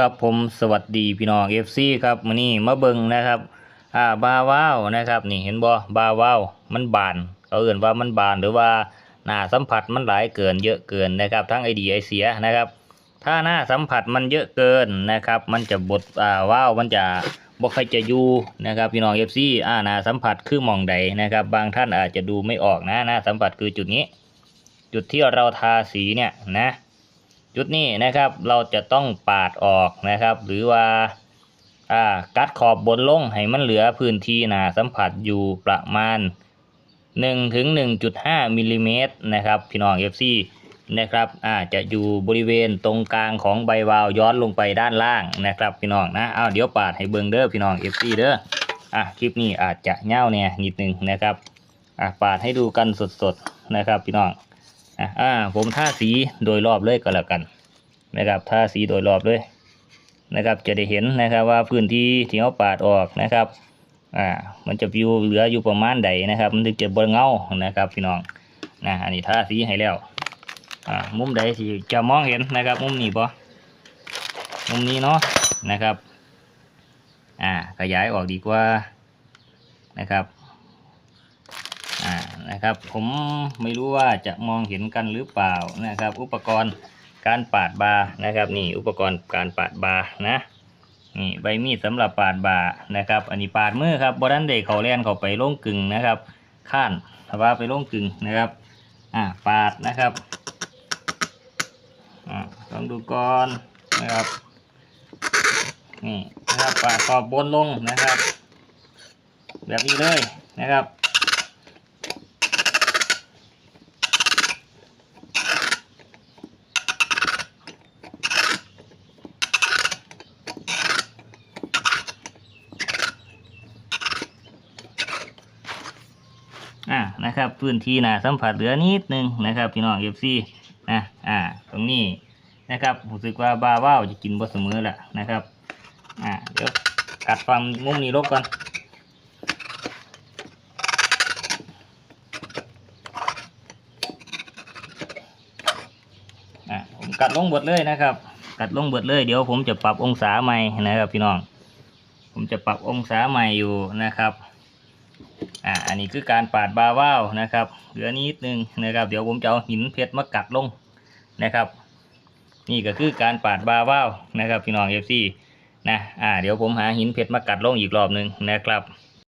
ครับผมสวัสดีพี่น้อง FC ครับมื้อนี้มาเบิ่งนะครับ อ่าบาว้าวนะครับ นี่เห็นบ่บาว้าวมันบานเขาเอื่นว่ามันบานหรือว่าหน้าสัมผัสมันหลายเกินเยอะเกินนะครับ ทั้งไอดีไอเสียนะครับ ถ้าหน้าสัมผัสมันเยอะเกินนะครับ มันจะบดอ่าว้าวมันจะบ่ค่อยจะอยู่นะครับพี่น้อง FC อ่าหน้าสัมผัสคือมองใดนะครับ บางท่านอาจจะดูไม่ออกนะหน้าสัมผัสคือจุดนี้ จุดที่เราทาสีเนี่ยนะ จุดนี้นะครับเราจะต้องปาดออกนะครับ หรือว่าอ่ากัดขอบบนลงให้มันเหลือพื้นที่หนาสัมผัสอยู่ประมาณ1ถึง1.5มิลลิเมตรนะครับพี่น้อง FC นะครับอ่าจะอยู่บริเวณตรงกลางของใบวาวย้อนลงไปด้านล่างนะครับพี่น้องนะเอาเดี๋ยวปาดให้เบิงเด้อพี่น้อง FC เด้ออะคลิปนี้อาจจะเง่าเนี่ยนิดนึงนะครับอะปาดให้ดูกันสดๆนะครับพี่น้อง อะอ่าผมทาสีโดยรอบเลยก็แล้วกันนะครับทาสีโดยรอบเลยนะครับจะได้เห็นนะครับว่าพื้นที่ที่เขาปาดออกนะครับอ่ามันจะอยู่เหลืออยู่ประมาณใดนะครับ มันถึงจะบนเงานะครับพี่น้องนะอันนี้ทาสีให้แล้วอ่ามุมใดที่จะมองเห็นนะครับมุมนี้ปะมุมนี้เนาะนะครับอ่าขยายออกดีกว่านะครับ นะครับ ผมไม่รู้ว่าจะมองเห็นกันหรือเปล่านะครับ อุปกรณ์การปาดบานะครับนี่อุปกรณ์การปาดบานะนี่ใบมีดสำหรับปาดบานะครับ อันนี้ปาดมือครับบดันเด็กเขาเล่นเขาไปล่งกึ่งนะครับข้านถ้าว่าไปล่งกึ่งนะครับอ่าปาดนะครับอ่าลองดูก่อนนะครับนี่นะครับปาดขอบบนลงนะครับ แบบนี้เลยนะครับ อ่านะครับพื้นที่นะสัมผัสเหลือนิดนึงนะครับพี่น้องเอฟซีนะอ่าตรงนี้นะครับรู้สึกว่าบาว่าวจะกินบ่เสมอแหละนะครับอ่าเดี๋ยวกัดความมุมนี้ลบก่อนอ่าผมกัดลงบดเลยนะครับ กัดลงบดเลยเดี๋ยวผมจะปรับองศาใหม่นะครับพี่น้อง ผมจะปรับองศาใหม่อยู่นะครับ อ่าอันนี้คือการปาดบาว้าวนะครับเหลือนิดนึงนะครับ เดี๋ยวผมจะเอาหินเพชรมากัดลงนะครับ นี่ก็คือการปาดบาว้าวนะครับพี่น้องเอฟซีนะอ่าเดี๋ยวผมหาหินเพชรมากัดลงอีกรอบหนึ่งนะครับ